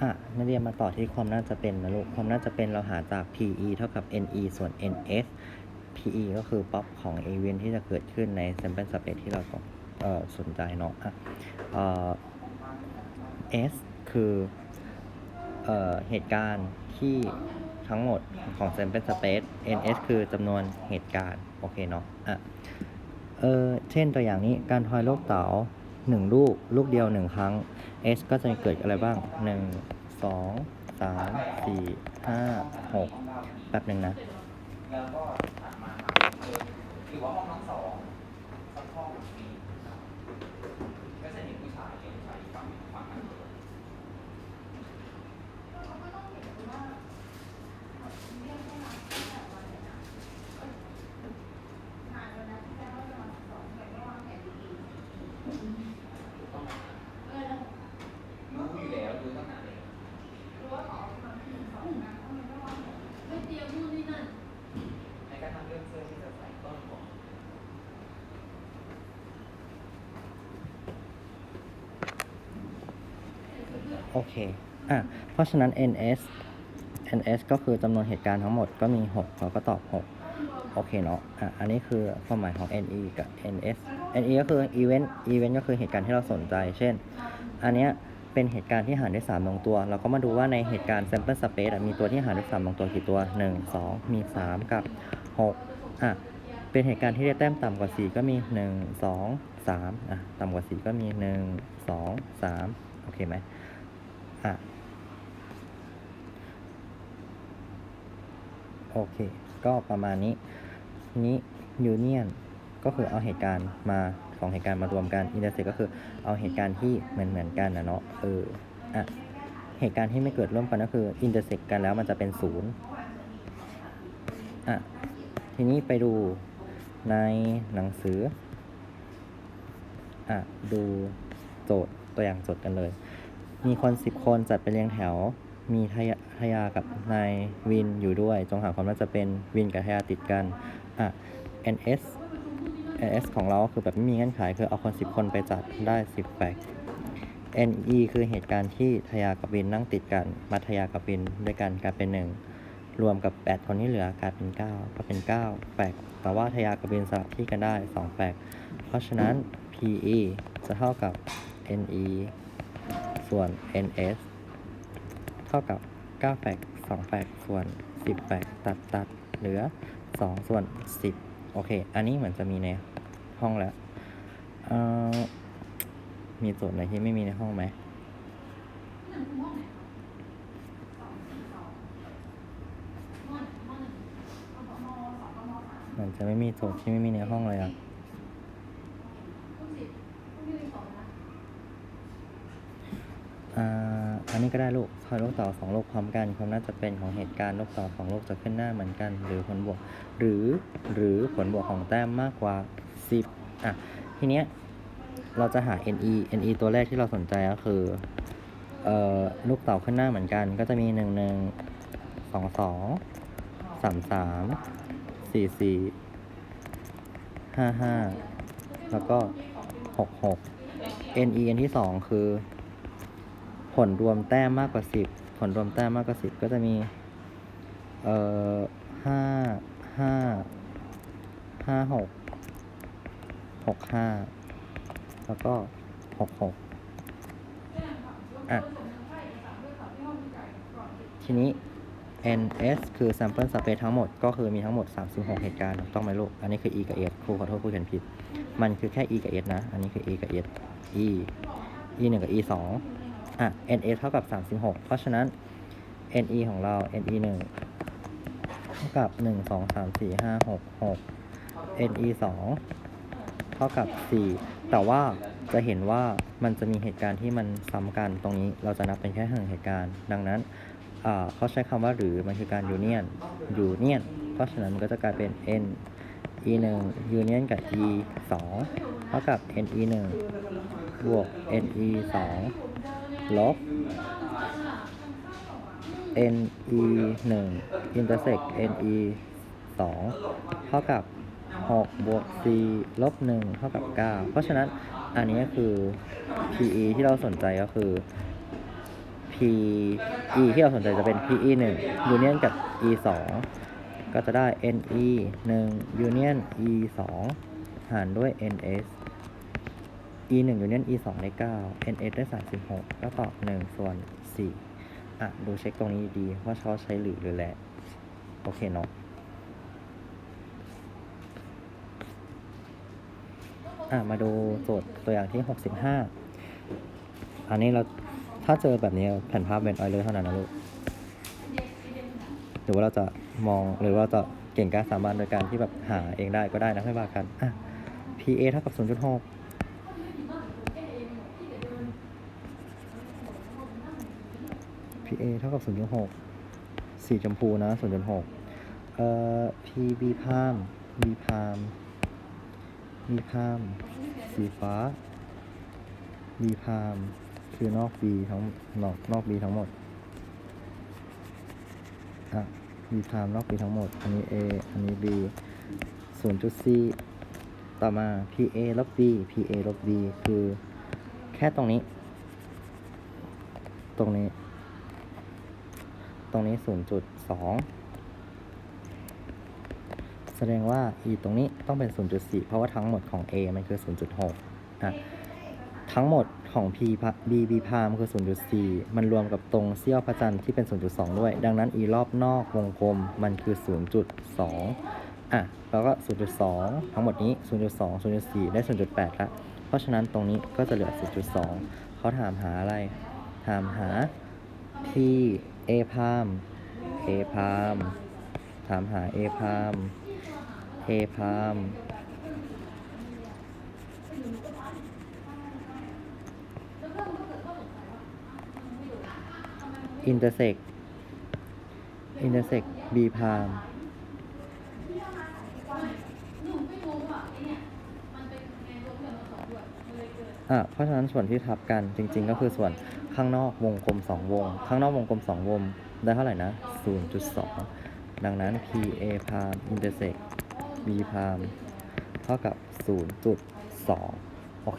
อะนักเรียนมาต่อที่ความน่าจะเป็นนะลูก ความน่าจะเป็นเราหาจาก PE เท่ากับ NE ส่วน NS PE ก็คือป๊อปของ event ที่จะเกิดขึ้นใน sample space ที่เราสนใจเนาะอะเอ่อ S คือเอ่อเหตุการณ์ที่ทั้งหมดของ sample space NS คือจำนวนเหตุการณ์ โอเคเนาะอะเออเช่นตัวอย่างนี้การทอยโลกเต๋า หนึ่งลูก ลูกเดียวหนึ่งครั้ง S ก็จะเกิดอะไรบ้างหนึ่งสองสามสี่ห้าหกแป๊บหนึ่งนะแล้วก็ถัดมาครับคือถือว่าห้องทั้งสองสักห้องมีก็จะเห็นผู้ชายเห็นผู้ชายอีกฝั่งหนึ่งฝั่งนั้นเลย รู้อยู่แล้วรู้ตั้งนานแล้วในการทำเรื่องเสื้อที่จะใส่ต้นผม โอเค อะ เพราะฉะนั้น NS NS ก็คือจำนวนเหตุการณ์ทั้งหมดก็มี 6 เราก็ตอบ 6 โอเคเนาะ อะ อันนี้คือความหมายของ NE กับ NS NE ก็คือ event event ก็คือเหตุการณ์ที่เราสนใจ เช่น อันเนี้ยเป็นเหตุการณ์ที่หารด้วย3ลงตัว เราก็มาดูว่าในเหตุการณ์ sample space มีตัวที่หารด้วย3ลงตัวกี่ตัว 1 2 มี 3 กับ 6 อะ เป็นเหตุการณ์ที่ได้แต้มต่ำกว่า 4 ก็มี 1 2 3 อะ ต่ำกว่า 4 ก็มี 1 2 3 โอเคไหม อะ โอเค ก็ประมาณนี้ทีนี้ยูเนียนก็คือเอาเหตุการณ์มาของเหตุการณ์มารวมกันอินเตอร์เซ็ก็คือเอาเหตุการณ์ที่เหมือนเหมือนกันนะเนาะเอออะเหตุการณ์ที่ไม่เกิดร่วมกันก็คืออินเตอร์เซ็กกันแล้วมันจะเป็นศูนย์อะทีนี้ไปดูในหนังสืออะดูโจทย์ตัวอย่างโจทย์กันเลย มีคนสิบคนจัดไปเรียงแถว มีทยาทยากับนายวินอยู่ด้วย จงหาความน่าจะเป็นวินกับทยาติดกัน อะ NS NS ของเราคือแบบไม่มีเงื่อนไขคือเอาคนสิบคนไปจัดได้สิบแฟก NE คือเหตุการณ์ที่ทยากับวินนั่งติดกันมาทยากับวินด้วยกันกลายเป็นหนึ่งรวมกับ 8 คนที่เหลือกลายเป็น 9 ก็เป็น 9แฟกแต่ว่าทยากับวินสลับที่กันได้ 2แฟกเพราะฉะนั้น PE จะเท่ากับ NE ส่วน NS เท่ากับ 9 แฟก2แฟกส่วน 10 แฟกตัดตัดเหลือ 2 ส่วน 10 โอเค อันนี้เหมือนจะมีในห้องแล้วเอ่อมีโจทย์ไหนที่ไม่มีในห้องไหมเหมือนจะไม่มีโจทย์ที่ไม่มีในห้องเลยอะ อันนี้ก็ได้ลูกทอยลูกต่อสองลูกพร้อมกันความน่าจะเป็นของเหตุการณ์ลูกต่อสองลูกจะขึ้นหน้าเหมือนกัน หรือผลบวก หรือหรือผลบวกของแต้มมากกว่า 10อะทีเนี้ยเราจะหา NE NE ตัวแรกที่เราสนใจก็คือเอ่อลูกเต่าขึ้นหน้าเหมือนกัน ก็จะมี 1 1 2 2 3 3 4 4 5 5 แล้วก็ 6 6 NE อันที่ 2 คือ ผลรวมแต้มมากกว่า10ผลรวมแต้มมากกว่า10ก็จะมี เอ่อห้าห้าห้าหกหกห้าแล้วก็หกหกอะ ทีนี้ NS คือ sample space ทั้งหมด ก็คือมีทั้งหมด 36 เหตุการณ์ถูกต้องไหมลูก อันนี้คือ E กับ S ครูขอโทษครูเขียนผิด มันคือแค่ E กับ S นะ อันนี้คือ E กับ S E E 1กับ E 2 อะ NS เท่ากับ 36 เพราะฉะนั้น NE ของเรา NE 1เท่ากับ 1 2 3 4 5 6 6 NE 2เท่ากับ 4 แต่ว่าจะเห็นว่ามันจะมีเหตุการณ์ที่มันซ้ำกันตรงนี้เราจะนับเป็นแค่หนึ่งเหตุการณ์ ดังนั้นเขาใช้คำว่าหรือมันคือการยูเนียนยูเนียนเพราะฉะนั้นมันก็จะกลายเป็น N E 1ยูเนียนกับ E 2เท่ากับ N E 1บวก N E 2 ลบ N E 1 intersect N E 2 เท่ากับ 6 บวก C ลบ 1 เท่ากับ 9 เพราะฉะนั้นอันนี้คือ PE ที่เราสนใจก็คือ P P E ที่เราสนใจจะเป็น P E 1 union กับ E 2 ก็จะได้ N E 1 union E 2 หารด้วย N S E 1 union E 2ได้9 N S ได้36 ก็ตอบ 1 ส่วน 4 อะ ดูเช็คตรงนี้ดีว่าเขาใช้หรือหรือแหละ โอเคเนาะอะ มาดูโจทย์ตัวอย่างที่ 65 อันนี้เราถ้าเจอแบบนี้แผ่นภาพเป็นออยเลอร์เท่านั้นนะลูก หรือว่าเราจะมองหรือว่าจะเก่งกล้าสามารถโดยการที่แบบหาเองได้ก็ได้นะไม่ว่ากันอะ PA เท่ากับ 0.6 PA เท่ากับ 0.6 สีชมพูนะ 0.6 เอ่อ PB พาม B พาม B พาม สีฟ้า B พาม คือนอก B ทั้งนอกนอก B ทั้งหมด อะ B พามนอก B ทั้งหมด อันนี้ A อันนี้ B 0.4 ต่อมา PA ลบ B PA ลบ B คือแค่ตรงนี้ ตรงนี้ รงนี้ 0.2 แสดงว่า e ตรงนี้ต้องเป็น 0.4 เพราะว่าทั้งหมดของ a มันคือ 0.6อะทั้งหมดของ p b b พามคือ 0.4 มันรวมกับตรงเสี้ยวพระจันทร์ที่เป็น 0.2 ด้วย ดังนั้น e รอบนอกวงกลมมันคือ 0.2 อะ แล้วก็ 0.2 ทั้งหมดนี้ 0.2 0.4 ได้ 0.8 ละ เพราะฉะนั้นตรงนี้ก็จะเหลือ 0.2 เขาถามหาอะไร ถามหา ที่เอพามเอพามถามหาเอพามเอพามอินเตอร์เซ็กอินเตอร์เซ็กบีพาม อะเพราะฉะนั้นส่วนที่ทับกันจริง ๆ ก็คือส่วนข้างนอกวงกลม 2 วง ข้างนอกวงกลม 2 วง ได้เท่าไหร่นะ 0.2 ดังนั้น PA พามอินเตอร์เซ็ก B พามเท่ากับ 0.2